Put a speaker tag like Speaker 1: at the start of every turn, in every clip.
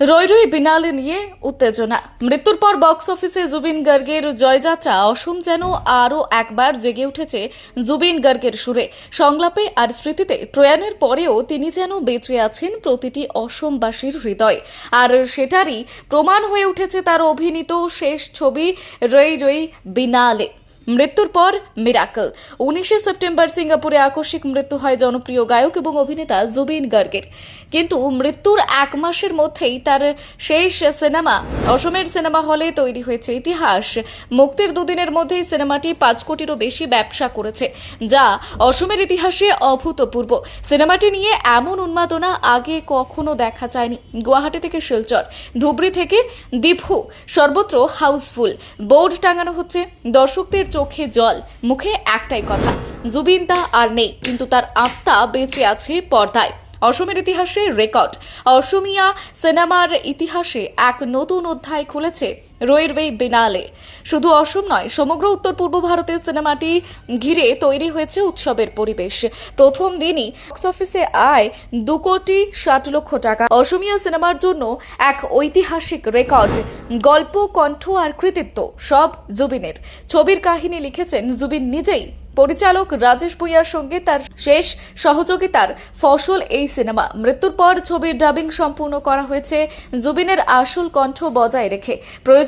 Speaker 1: রই রই বিনালে নিয়ে উত্তেজনা। মৃত্যুর পর বক্স অফিসে জুবিন গার্গের জয়যাত্রা। অসম যেন আরও একবার জেগে উঠেছে জুবিন গার্গের সুরে। সংলাপে আর স্মৃতিতে প্রয়াণের পরেও তিনি যেন বেঁচে আছেন প্রতিটি অসমবাসীর হৃদয়। আর সেটারই প্রমাণ হয়ে উঠেছে তার অভিনীত শেষ ছবি রই রই বিনালে। মৃত্যুর পর মিরাকল। উনিশে সেপ্টেম্বর সিঙ্গাপুরে আকস্মিক মৃত্যু হয় জনপ্রিয় গায়ক এবং অভিনেতা জুবিন গার্গের। কিন্তু মৃত্যুর এক মাসের মধ্যেই তার শেষ সিনেমা, অসমের সিনেমা হলে তৈরি হয়েছে ইতিহাস। মুক্তির দুদিনের মধ্যেই সিনেমাটি পাঁচ কোটিরও বেশি ব্যবসা করেছে, যা অসমের ইতিহাসে অভূতপূর্ব। সিনেমাটি নিয়ে এমন উন্মাদনা আগে কখনো দেখা যায়নি। গুয়াহাটি থেকে শিলচর, ধুবড়ি থেকে দীপু, সর্বত্র হাউসফুল। বোর্ড টাঙানো হচ্ছে দর্শকদের চোখে জল, মুখে একটাই কথা জুবিন দা আর নেই, কিন্তু তার আত্মা বেঁচে আছে পর্দায়। অসমের ইতিহাসে রেকর্ড। অসমিয়া সিনেমার ইতিহাসে এক নতুন অধ্যায় খুলেছে রয়েরবে বিনালে। শুধু অসম নয়, সমগ্র উত্তর পূর্ব ভারতের সিনেমাটি ঘিরে তৈরি হয়েছে উৎসবের পরিবেশ। প্রথম দিনই বক্স অফিসে আয় দু কোটি ষাট লক্ষ টাকা। অসমীয়া সিনেমার জন্য এক ঐতিহাসিক রেকর্ড, গল্প, কণ্ঠ আর কৃতিত্ব, সব জুবিনের। ছবির কাহিনী লিখেছেন জুবিন নিজেই। পরিচালক রাজেশ ভুইয়ার সঙ্গে তার শেষ সহযোগিতার ফসল এই সিনেমা। মৃত্যুর পর ছবির ডাবিং সম্পূর্ণ করা হয়েছে জুবিনের আসল কণ্ঠ বজায় রেখে। প্রয়োজনে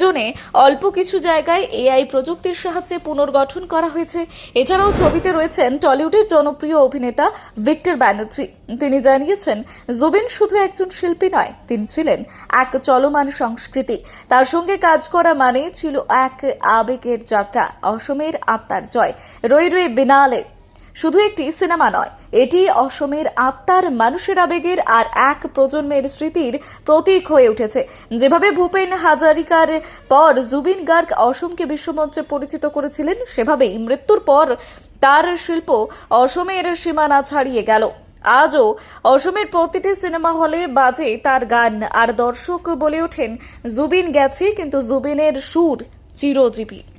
Speaker 1: অল্প কিছু জায়গায় এআই প্রযুক্তির সাহায্যে পুনর্গঠন করা হয়েছে। এছাড়াও ছবিতে রয়েছেন টলিউডের জনপ্রিয় অভিনেতা ভিক্টর ব্যানার্জি। তিনি জানিয়েছেন, জুবিন শুধু একজন শিল্পী নয়, তিনি ছিলেন এক চলমান সংস্কৃতি। তার সঙ্গে কাজ করা মানে ছিল এক আবেগের যাত্রা। অসমের আত্মার জয়। রই রই বিনালে। শুধু একটি সিনেমা নয়, এটি অসমের আত্মার মানুষের আবেগের আর এক প্রজন্মের স্মৃতির প্রতীক হয়ে উঠেছে। যেভাবে ভূপেন হাজারিকার পর জুবিন গার্গ অসমকে বিশ্বমঞ্চে পরিচিত করেছিলেন, সেভাবেই মৃত্যুর পর তার শিল্প অসমের সীমানা ছাড়িয়ে গেল। আজও অসমের প্রতিটি সিনেমা হলে বাজে তার গান, আর দর্শক বলে ওঠেন, জুবিন গেছে, কিন্তু জুবিনের সুর চিরজীবী।